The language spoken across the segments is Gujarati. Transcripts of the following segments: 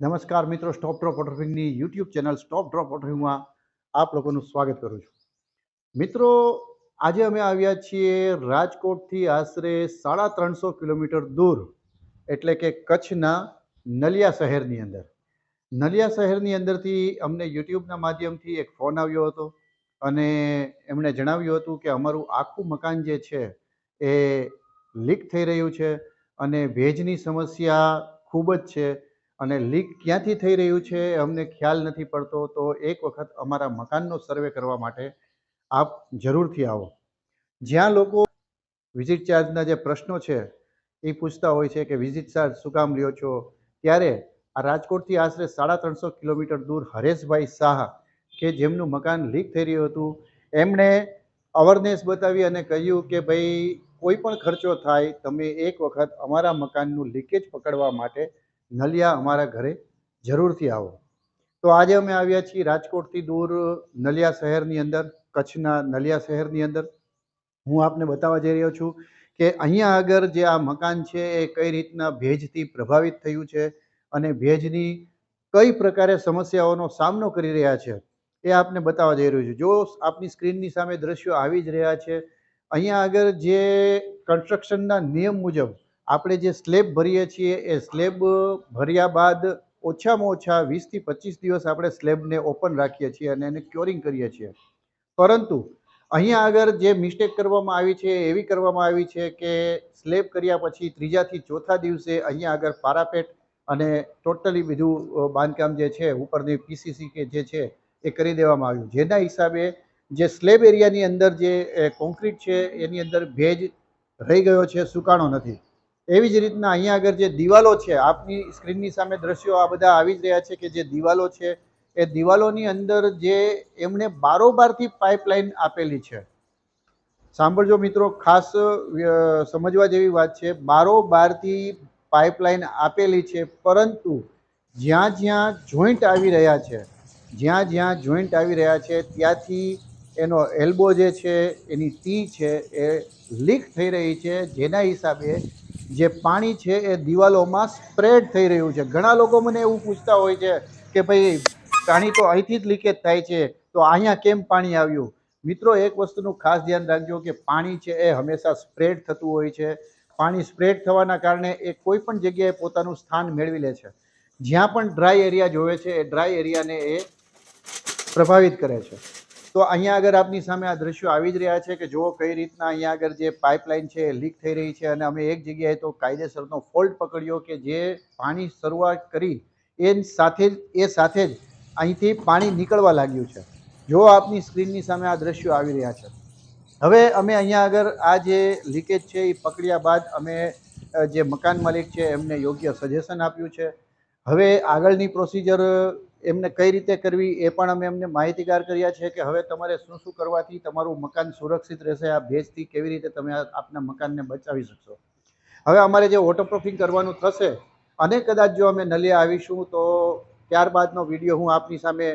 નમસ્કાર મિત્રો સ્ટોપ ડ્રોપ વોટરફિંગની યુટ્યુબ ચેનલ સ્ટોપ ડ્રોપ વોટરફિંગમાં આપ લોકોનું સ્વાગત કરું છું. મિત્રો, આજે અમે આવ્યા છીએ રાજકોટથી આશરે સાડા ત્રણસો કિલોમીટર દૂર, એટલે કે કચ્છના નલિયા શહેરની અંદર. નલિયા શહેરની અંદરથી અમને યુટ્યુબના માધ્યમથી એક ફોન આવ્યો હતો અને એમણે જણાવ્યું હતું કે અમારું આખું મકાન જે છે એ લીક થઈ રહ્યું છે અને ભેજની સમસ્યા ખૂબ જ છે. અને લીક ક્યાંથી થઈ રહ્યું છે અમને ખ્યાલ નથી પડતો, તો એક વખત અમારા મકાનનો સર્વે કરવા માટે આપ જરૂરથી આવો. જ્યાં લોકો વિઝિટ ચાર્જના જે પ્રશ્નો છે, એ પૂછતા હોય છે કે વિઝિટ ચાર્જ શું કામ લ્યો છો? ત્યારે આ રાજકોટથી આશરે સાડા ત્રણસો કિલોમીટર દૂર હરેશભાઈ શાહ, કે જેમનું મકાન લીક થઈ રહ્યું હતું, એમણે અવરનેસ બતાવી અને કહ્યું કે, ભાઈ, કોઈ પણ ખર્ચો થાય, તમે એક વખત અમારા મકાનનું લીકેજ પકડવા માટે નલિયા અમારા ઘરે જરૂરથી આવો. તો આજે અમે આવ્યા છીએ રાજકોટથી દૂર નલિયા શહેરની અંદર, કચ્છના નલિયા શહેરની અંદર. હું આપને બતાવવા જઈ રહ્યો છું કે અહીંયા આગળ જે આ મકાન છે એ કઈ રીતના ભેજથી પ્રભાવિત થયું છે અને ભેજની કઈ પ્રકારે સમસ્યાઓનો સામનો કરી રહ્યા છે એ આપને બતાવવા જઈ રહ્યું છું. જો આપની સ્ક્રીનની સામે દ્રશ્યો આવી જ રહ્યા છે, અહીંયા આગળ જે કન્સ્ટ્રક્શનના નિયમ મુજબ આપણે જે સ્લેબ ભરીએ છીએ, એ સ્લેબ ભર્યા બાદ ઓછામાં ઓછા વીસથી પચીસ દિવસ આપણે સ્લેબને ઓપન રાખીએ છીએ અને એને ક્યોરિંગ કરીએ છીએ. પરંતુ અહીંયા આગળ જે મિસ્ટેક કરવામાં આવી છે, એવી કરવામાં આવી છે કે સ્લેબ કર્યા પછી ત્રીજાથી ચોથા દિવસે અહીંયા આગળ પારાપેટ અને ટોટલી બીજું બાંધકામ જે છે, ઉપરની પીસીસી કે જે છે, એ કરી દેવામાં આવ્યું. જેના હિસાબે જે સ્લેબ એરિયાની અંદર જે કોન્ક્રીટ છે, એની અંદર ભેજ રહી ગયો છે, સુકાણો નથી. એવી જ રીતના અહીંયા આગળ જે દિવાલો છે, આપની સ્ક્રીનની સામે દ્રશ્યો આ બધા આવી જ રહ્યા છે કે જે દિવાલો છે, એ દિવાલોની અંદર જે એમણે બારોબારથી પાઇપલાઇન આપેલી છે. સાંભળજો મિત્રો, ખાસ સમજવા જેવી વાત છે, બારોબારથી પાઇપલાઇન આપેલી છે, પરંતુ જ્યાં જ્યાં જોઈન્ટ આવી રહ્યા છે, જ્યાં જ્યાં જોઈન્ટ આવી રહ્યા છે, ત્યાંથી એનો એલ્બો જે છે, એની ટી છે, એ લીક થઈ રહી છે, જેના હિસાબે જે પાણી છે એ દિવાલોમાં સ્પ્રેડ થઈ રહ્યું છે. ઘણા લોકો મને એવું પૂછતા હોય છે કે ભાઈ, પાણી તો અહીંથી જ લીકેજ થાય છે, તો અહીંયા કેમ પાણી આવ્યું? મિત્રો, એક વસ્તુનું ખાસ ધ્યાન રાખજો કે પાણી છે એ હંમેશા સ્પ્રેડ થતું હોય છે. પાણી સ્પ્રેડ થવાના કારણે એ કોઈ પણ જગ્યાએ પોતાનું સ્થાન મેળવી લે છે. જ્યાં પણ ડ્રાય એરિયા જોવે છે, એ ડ્રાય એરિયાને એ પ્રભાવિત કરે છે. તો અહીંયા આગળ આપની સામે આ દ્રશ્યો આવી જ રહ્યા છે કે જુઓ કઈ રીતના અહીંયા આગળ જે પાઇપલાઇન છે લીક થઈ રહી છે અને અમે એક જગ્યાએ તો કાયદેસરનો ફોલ્ટ પકડ્યો કે જે પાણી શરૂઆત કરી એ સાથે જ, એ સાથે જ અહીંથી પાણી નીકળવા લાગ્યું છે. જો આપની સ્ક્રીનની સામે આ દ્રશ્યો આવી રહ્યા છે. હવે અમે અહીંયા આગળ આ જે લીકેજ છે એ પકડ્યા બાદ અમે જે મકાન માલિક છે એમને યોગ્ય સજેશન આપ્યું છે. હવે આગળની પ્રોસિજર એમને કઈ રીતે કરવી એ પણ અમે એમને માહિતીગાર કર્યા છે કે હવે તમારે શું શું કરવાથી તમારું મકાન સુરક્ષિત રહેશે, આ ભેજથી કેવી રીતે તમે આપના મકાનને બચાવી શકશો. હવે અમારે જે વોટરપ્રૂફિંગ કરવાનું થશે, અને કદાચ જો અમે નલિયા આવીશું તો ત્યારબાદનો વીડિયો હું આપની સામે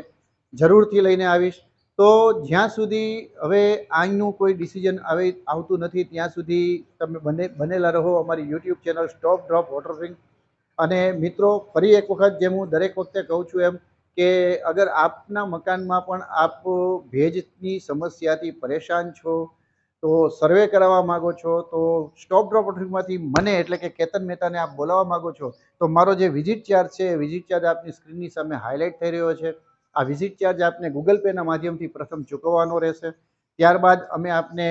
જરૂરથી લઈને આવીશ. તો જ્યાં સુધી હવે અહીંનું કોઈ ડિસિઝન આવી આવતું નથી, ત્યાં સુધી તમે બને, બનેલા રહો અમારી YouTube channel stop drop waterproofing અને મિત્રો, ફરી એક વખત જેમ હું દરેક વખતે કહું છું એમ કે અગર આપના મકાનમાં પણ આપ ભેજની સમસ્યાથી પરેશાન છો, તો સર્વે કરાવવા માગો છો, તો સ્ટોપ ડ્રોપ ઓફિસમાંથી મને એટલે કે કેતન મહેતાને આપ બોલાવવા માગો છો, તો મારો જે વિઝિટ ચાર્જ છે, એ વિઝિટ ચાર્જ આપની સ્ક્રીનની સામે હાઇલાઇટ થઈ રહ્યો છે. આ વિઝિટ ચાર્જ આપને ગૂગલ પેના માધ્યમથી પ્રથમ ચૂકવવાનો રહેશે. ત્યારબાદ અમે આપને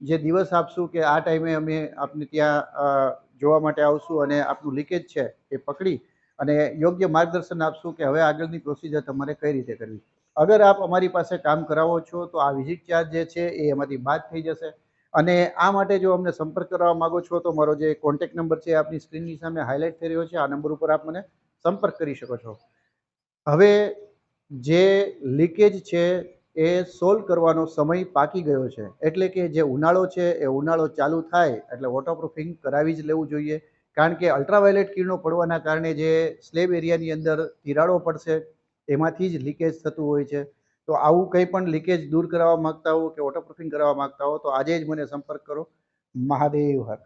જે દિવસ આપશું કે આ ટાઈમે અમે આપને ત્યાં જોવા માટે આવશું અને આપનું લીકેજ છે, એ પકડી અને યોગ્ય માર્ગદર્શન આપશું કે હવે આગળની પ્રોસિજર તમારે કઈ રીતે કરવી. અગર આપ અમારી પાસે કામ કરાવો છો, તો આ વિઝિટ ચાર્જ જે છે એ એમાંથી બાદ થઈ જશે. અને આ માટે જો અમને સંપર્ક કરવા માગો છો, તો મારો જે કોન્ટેક નંબર છે આપની સ્ક્રીનની સામે હાઇલાઇટ થઈ રહ્યો છે. આ નંબર ઉપર આપ મને સંપર્ક કરી શકો છો. હવે જે લીકેજ છે એ સોલ્વ કરવાનો સમય પાકી ગયો છે. એટલે કે જે ઉનાળો છે, એ ઉનાળો ચાલુ થાય, એટલે વોટરપ્રૂફિંગ કરાવી જ લેવું જોઈએ. કારણ કે અલ્ટ્રાવાયોલેટ કિરણો પડવાના કારણે જે સ્લેબ એરિયાની અંદર તિરાડો પડશે, એમાંથી જ લીકેજ થતું હોય છે. તો આવું કંઈ પણ લીકેજ દૂર કરાવવા માગતા હો કે વોટરપ્રૂફિંગ કરાવવા માગતા હો તો આજે જ મને સંપર્ક કરો. મહાદેવ હર.